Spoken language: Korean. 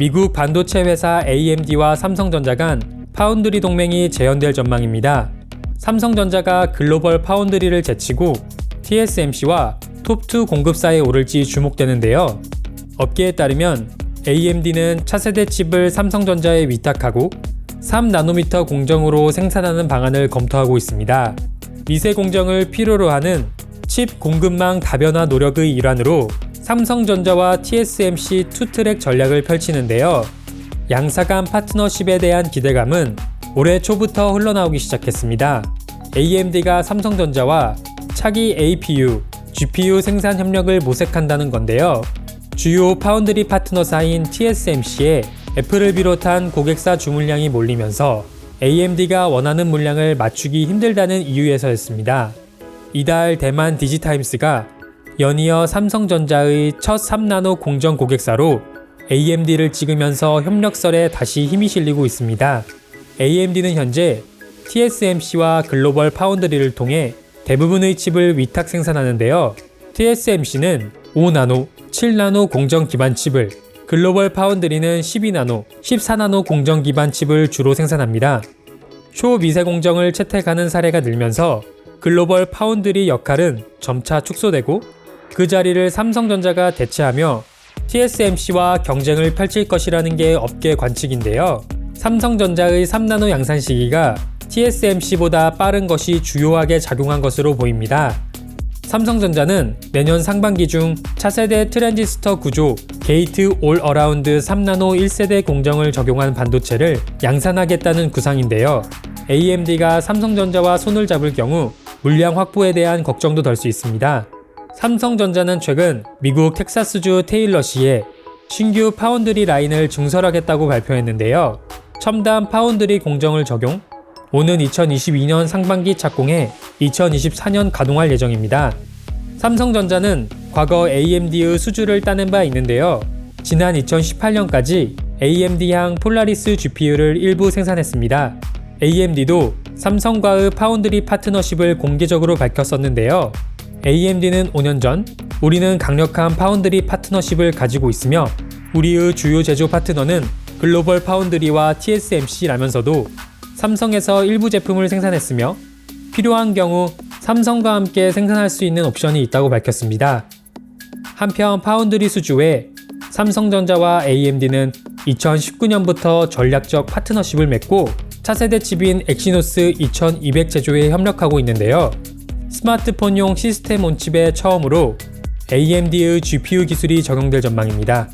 미국 반도체 회사 AMD와 삼성전자 간 파운드리 동맹이 재현될 전망입니다. 삼성전자가 글로벌 파운드리를 제치고 TSMC와 톱2 공급사에 오를지 주목되는데요. 업계에 따르면 AMD는 차세대 칩을 삼성전자에 위탁하고 3나노미터 공정으로 생산하는 방안을 검토하고 있습니다. 미세 공정을 필요로 하는 칩 공급망 다변화 노력의 일환으로 삼성전자와 TSMC 투트랙 전략을 펼치는데요. 양사 간 파트너십에 대한 기대감은 올해 초부터 흘러나오기 시작했습니다. AMD가 삼성전자와 차기 APU, GPU 생산 협력을 모색한다는 건데요. 주요 파운드리 파트너사인 TSMC에 애플을 비롯한 고객사 주문량이 몰리면서 AMD가 원하는 물량을 맞추기 힘들다는 이유에서였습니다. 이달 대만 디지타임스가 연이어 삼성전자의 첫 3나노 공정 고객사로 AMD를 찍으면서 협력설에 다시 힘이 실리고 있습니다. AMD는 현재 TSMC와 글로벌 파운드리를 통해 대부분의 칩을 위탁 생산하는데요. TSMC는 5나노, 7나노 공정 기반 칩을, 글로벌 파운드리는 12나노, 14나노 공정 기반 칩을 주로 생산합니다. 초미세 공정을 채택하는 사례가 늘면서 글로벌 파운드리 역할은 점차 축소되고 그 자리를 삼성전자가 대체하며 TSMC와 경쟁을 펼칠 것이라는 게 업계 관측인데요. 삼성전자의 3나노 양산 시기가 TSMC보다 빠른 것이 주요하게 작용한 것으로 보입니다. 삼성전자는 내년 상반기 중 차세대 트랜지스터 구조 게이트 올 어라운드 3나노 1세대 공정을 적용한 반도체를 양산하겠다는 구상인데요. AMD가 삼성전자와 손을 잡을 경우 물량 확보에 대한 걱정도 덜 수 있습니다. 삼성전자는 최근 미국 텍사스주 테일러시에 신규 파운드리 라인을 증설하겠다고 발표했는데요. 첨단 파운드리 공정을 적용, 오는 2022년 상반기 착공해 2024년 가동할 예정입니다. 삼성전자는 과거 AMD의 수주를 따낸 바 있는데요. 지난 2018년까지 AMD향 폴라리스 GPU를 일부 생산했습니다. AMD도 삼성과의 파운드리 파트너십을 공개적으로 밝혔었는데요. AMD는 5년 전 우리는 강력한 파운드리 파트너십을 가지고 있으며 우리의 주요 제조 파트너는 글로벌 파운드리와 TSMC라면서도 삼성에서 일부 제품을 생산했으며 필요한 경우 삼성과 함께 생산할 수 있는 옵션이 있다고 밝혔습니다. 한편 파운드리 수주에 삼성전자와 AMD는 2019년부터 전략적 파트너십을 맺고 차세대 칩인 엑시노스 2200 제조에 협력하고 있는데요. 스마트폰용 시스템 온칩에 처음으로 AMD의 GPU 기술이 적용될 전망입니다.